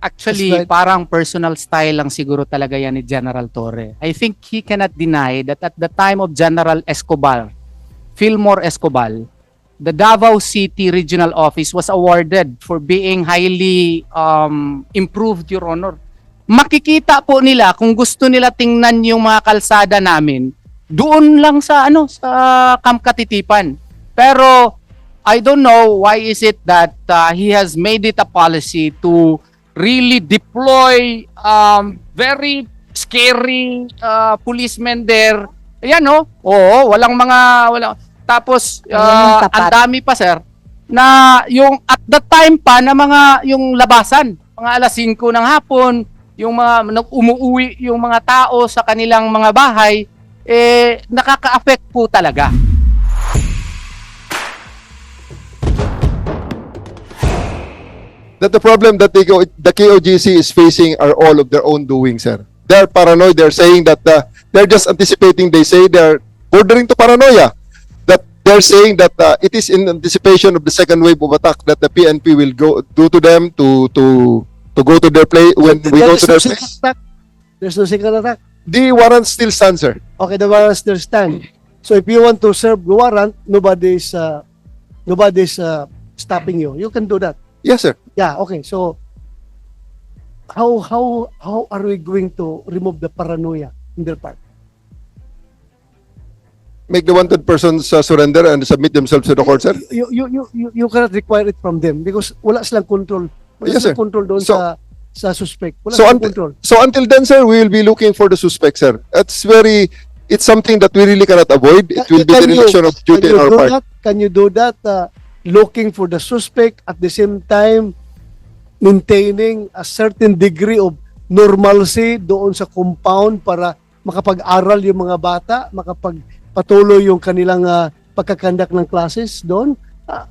Actually, right. parang personal style lang siguro talaga yan ni General Torre. I think he cannot deny that at the time of General Escobar, Fillmore Escobar, the Davao City Regional Office was awarded for being highly um, improved, Your Honor. Makikita po nila kung gusto nila tingnan yung mga kalsada namin doon lang sa ano sa Camp Katitipan. Pero I don't know why is it that uh, he has made it a policy to really deploy um, very scary uh, policemen there. Ayan no? Oo, walang mga walang tapos uh, ang dami pa sir na yung at the time pa na mga yung labasan, mga alas 5 ng hapon, yung mga umuuwi yung mga tao sa kanilang mga bahay eh nakaka-affect po talaga. That the problem that the, the KOGC is facing are all of their own doing, sir. They're paranoid. They're saying that uh, they're just anticipating. They say they're bordering to paranoia. That they're saying that uh, it is in anticipation of the second wave of attack that the PNP will go do to them to to to go to their place when we There go is to their place. attack. There's no secret attack. The warrant still stands, sir. Okay, the warrant still stand. So if you want to serve the warrant, nobody's uh, nobody's uh, stopping you. You can do that. Yes, sir. Yeah, okay. So how how how are we going to remove the paranoia in their part? Make the wanted persons uh, surrender and submit themselves to the court, sir. You you you you, you cannot require it from them because wala silang control. Wala Yes, sir. silang control doon So- sa sa suspect. Wala So, ant- control. So until then, sir, we will be looking for the suspect, sir. It's very, it's something that we really cannot avoid. It will be Can the you- relation of duty on our part. that? Can you do that? Uh, looking for the suspect at the same time maintaining a certain degree of normalcy doon sa compound para makapag-aral yung mga bata, makapagpatuloy yung kanilang uh, pagkakandak ng classes doon. Pa-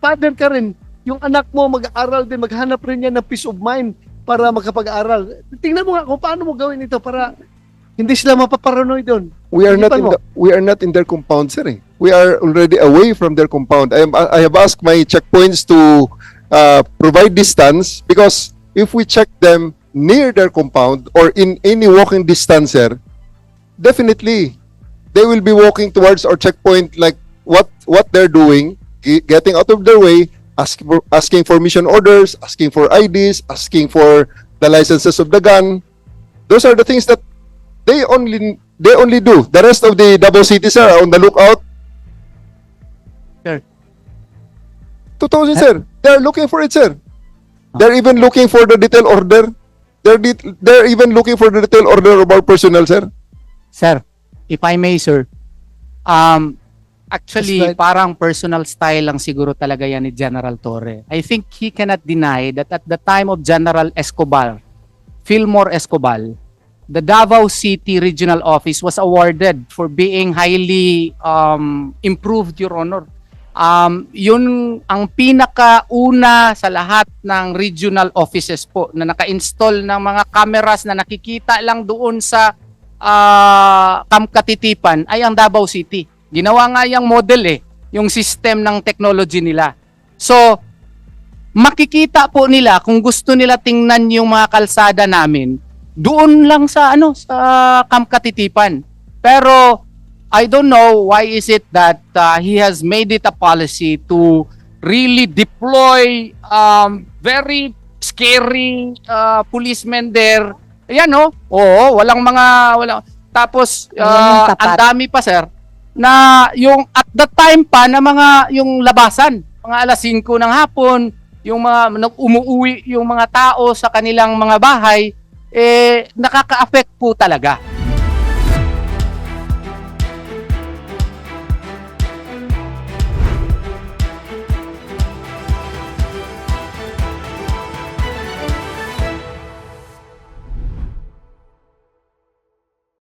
father ka rin. Yung anak mo mag-aaral din, maghanap rin yan ng peace of mind para makapag-aral. Tingnan mo nga kung paano mo gawin ito para hindi sila mapaparanoid doon. We are not in mo. the, we are not in their compound, sir. eh. We are already away from their compound. I am I have asked my checkpoints to uh, provide distance because if we check them near their compound or in any walking distance, sir, definitely they will be walking towards our checkpoint like what what they're doing, getting out of their way, asking for asking for mission orders, asking for IDs, asking for the licenses of the gun. Those are the things that they only they only do. The rest of the double cities are on the lookout. Sir. 2000 sir. They're looking for it, sir. They're even looking for the detail order. They're det- they're even looking for the detail order of our personnel, sir. Sir, if I may, sir. Um, actually, That's right. parang personal style lang siguro talaga yan ni General Torre. I think he cannot deny that at the time of General Escobar, Fillmore Escobar, the Davao City Regional Office was awarded for being highly um, improved, Your Honor. Um, yun ang pinakauna sa lahat ng regional offices po na naka-install ng mga cameras na nakikita lang doon sa ah Camp Katitipan ay ang Davao City. Ginawa nga yung model eh, yung system ng technology nila. So, makikita po nila kung gusto nila tingnan yung mga kalsada namin doon lang sa ano sa Camp Katitipan. Pero I don't know why is it that uh, he has made it a policy to really deploy um, very scary uh, policemen there. Ayan no? Oo, walang mga walang tapos uh, ang dami pa sir na yung at the time pa na mga yung labasan, mga alas 5 ng hapon, yung mga umuuwi yung mga tao sa kanilang mga bahay eh nakaka-affect po talaga.